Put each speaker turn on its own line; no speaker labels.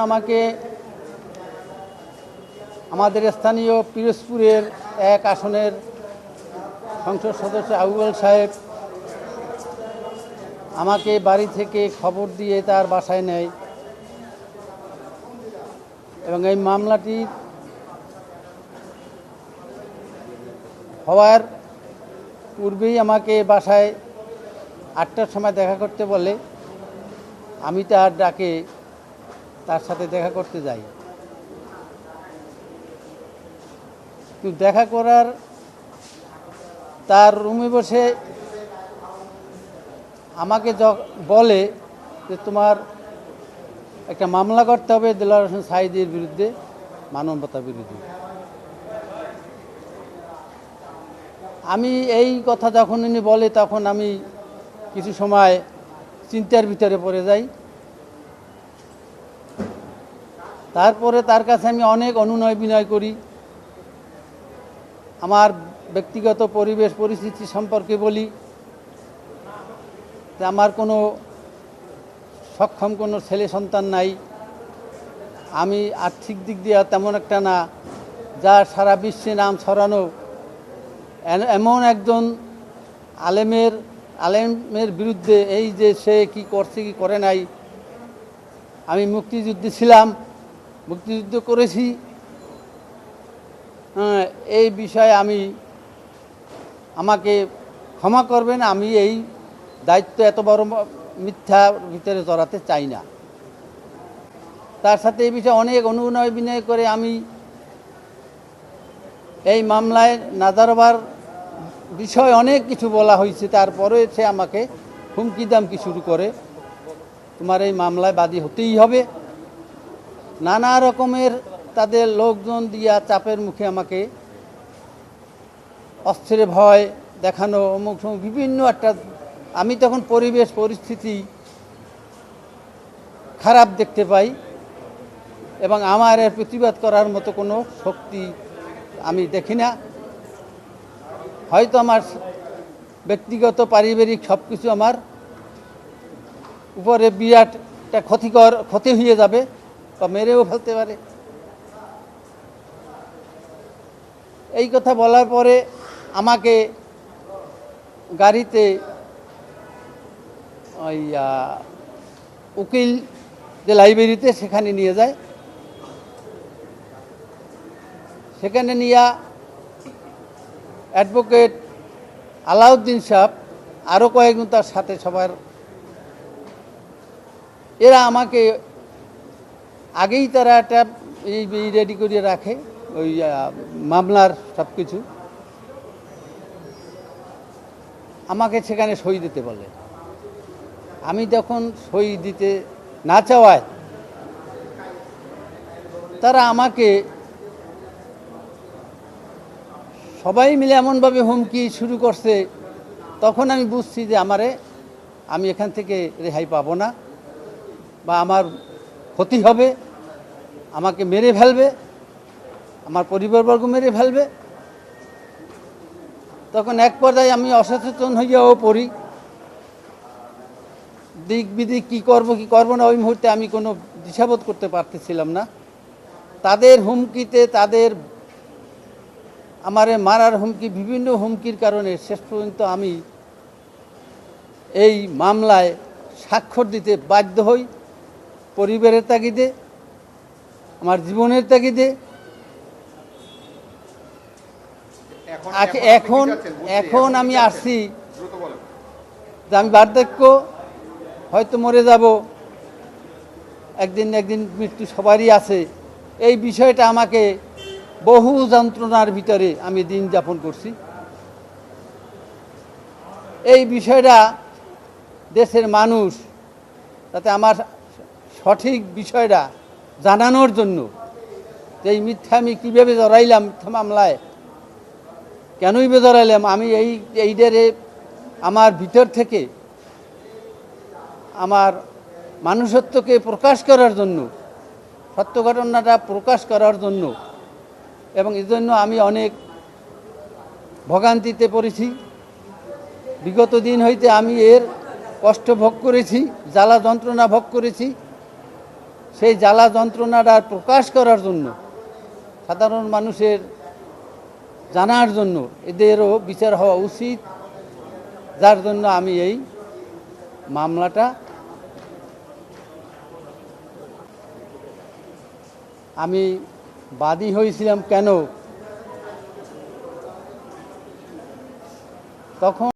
আমাকে আমাদের স্থানীয় পিরোজপুরের এক আসনের সংসদ সদস্য আবুল সাহেব আমাকে বাড়ি থেকে খবর দিয়ে তার বাসায় নেয় এবং এই মামলাটি হওয়ার পূর্বেই আমাকে বাসায় আটটার সময় দেখা করতে বলে। আমি তার ডাকে তার সাথে দেখা করতে যাই। কিন্তু দেখা করার তার রুমে বসে আমাকে বলে যে তোমার একটা মামলা করতে হবে দেলার হোসেন সাইদের বিরুদ্ধে, মানবতা বিরোধী। আমি এই কথা যখন উনি বলে তখন আমি কিছু সময় চিন্তার ভিতরে পড়ে যাই। তারপরে তার কাছে আমি অনেক অনুনয় বিনয় করি। আমার ব্যক্তিগত পরিবেশ, পরিস্থিতি সম্পর্কে বলি। যে আমার কোনো সক্ষম কোনো ছেলে সন্তান নাই। আমি আর্থিক দিক দিয়ে তেমন একটা না। যার সারা বিশ্বে নাম ছড়ানো। এমন একজন আলেমের আলেমের বিরুদ্ধে এই যে সে কি করছে, কি করে নাই। আমি মুক্তিযুদ্ধে ছিলাম। মুক্তিযুদ্ধ করেছি। হ্যাঁ, এই বিষয়ে আমি আমাকে ক্ষমা করবেন আমি এই দায়িত্ব এত বড় ম- মিথ্যার ভিতরে জড়াতে চাই না। তার সাথে এই বিষয়ে অনেক অনুনয় বিনয় করে আমি এই মামলায় নাজারবার বিষয় অনেক কিছু বলা হয়েছে তারপরে সে আমাকে হুমকি দামকি শুরু করে। তোমার এই মামলায় বাদী হতেই হবে। নানা রকমের তাদের লোকজন দিয়া চাপের মুখে আমাকে অস্ত্রের ভয় দেখানো, অমুক বিভিন্ন একটা, আমি তখন পরিবেশ, পরিস্থিতি খারাপ দেখতে পাই এবং আমার এর প্রতিবাদ করার মতো কোনো শক্তি আমি দেখি না। হয়তো আমার ব্যক্তিগত, পারিবারিক সব কিছু আমার উপরে বিরাট একটা ক্ষতিকর, ক্ষতি হয়ে যাবে। বা মেরেও ফেলতে পারে। এই কথা বলার পরে আমাকে গাড়িতে ওই উকিল যে লাইব্রেরিতে সেখানে নিয়ে যায়। সেখানে নিয়ে অ্যাডভোকেট আলাউদ্দিন সাহেব আরও কয়েকজন তার সাথে সবার, এরা আমাকে আগেই তারা একটা এই রেডি করে রাখে, ওই মামলার সব কিছু আমাকে সেখানে সই দিতে বলে। আমি যখন সই দিতে না চাওয়ায়, তারা আমাকে সবাই মিলে এমনভাবে হুমকি শুরু করছে, তখন আমি বুঝছি যে আমারে, আমি এখান থেকে রেহাই পাবো না, বা আমার ক্ষতি হবে, আমাকে মেরে ফেলবে, আমার পরিবারবর্গ মেরে ফেলবে। তখন এক পর্যায়ে আমি অসচেতন হইয়াও পড়ি। দিক বিদিক কী করব, কি করব না, ওই মুহূর্তে আমি কোনো দিশাবোধ করতে পারতেছিলাম না। তাদের হুমকিতে, তাদের আমারে মারার হুমকি, বিভিন্ন হুমকির কারণে শেষ পর্যন্ত আমি এই মামলায় স্বাক্ষর দিতে বাধ্য হই। পরিবারের তাগিদে আমার জীবনের তাগিদে। এখন এখন আমি আসছি। যে আমি বার্ধক্য হয়তো মরে যাব। একদিন একদিন মৃত্যু সবারই আছে। এই বিষয়টা আমাকে বহু যন্ত্রণার ভিতরে আমি দিন যাপন করছি। এই বিষয়টা দেশের মানুষ তাতে আমার সঠিক বিষয়টা জানানোর জন্য যে এই মিথ্যা আমি কীভাবে জড়াইলাম মিথ্যা মামলায়, কেনই বেজড়াইলাম আমি এই এইটারে আমার ভিতর থেকে আমার মানুষত্বকে প্রকাশ করার জন্য, সত্য ঘটনাটা প্রকাশ করার জন্য এবং এই জন্য আমি অনেক ভোগান্তিতে পড়েছি। বিগত দিন হইতে আমি এর কষ্ট ভোগ করেছি, জ্বালা যন্ত্রণা ভোগ করেছি। সেই জ্বালা যন্ত্রণাটা প্রকাশ করার জন্য, সাধারণ মানুষের জানার জন্য এদেরও বিচার হওয়া উচিত। যার জন্য আমি এই মামলাটা, আমি বাদী হয়েছিলাম কেন? তখন